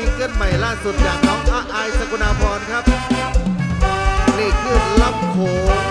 ซิงเกิลใหม่ล่าสุดจากน้องอาอสกุณาพรครับ นี่คือลำโขง